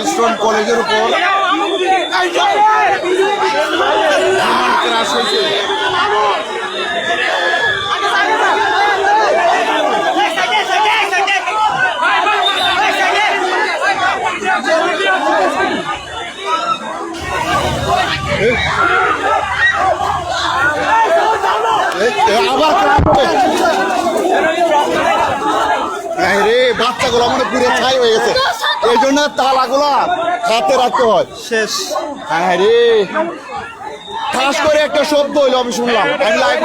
Milestone কলেজের উপর আবার রে বাচ্চাগুলো আমাদের পুরো ছাই হয়ে গেছে। এই জন্য তালাগুলা হাতে রাখতে হয়। শেষ। হ্যাঁ রে। খাস করে একটা শব্দ হইল আমি শুনলাম। আমি লাইভ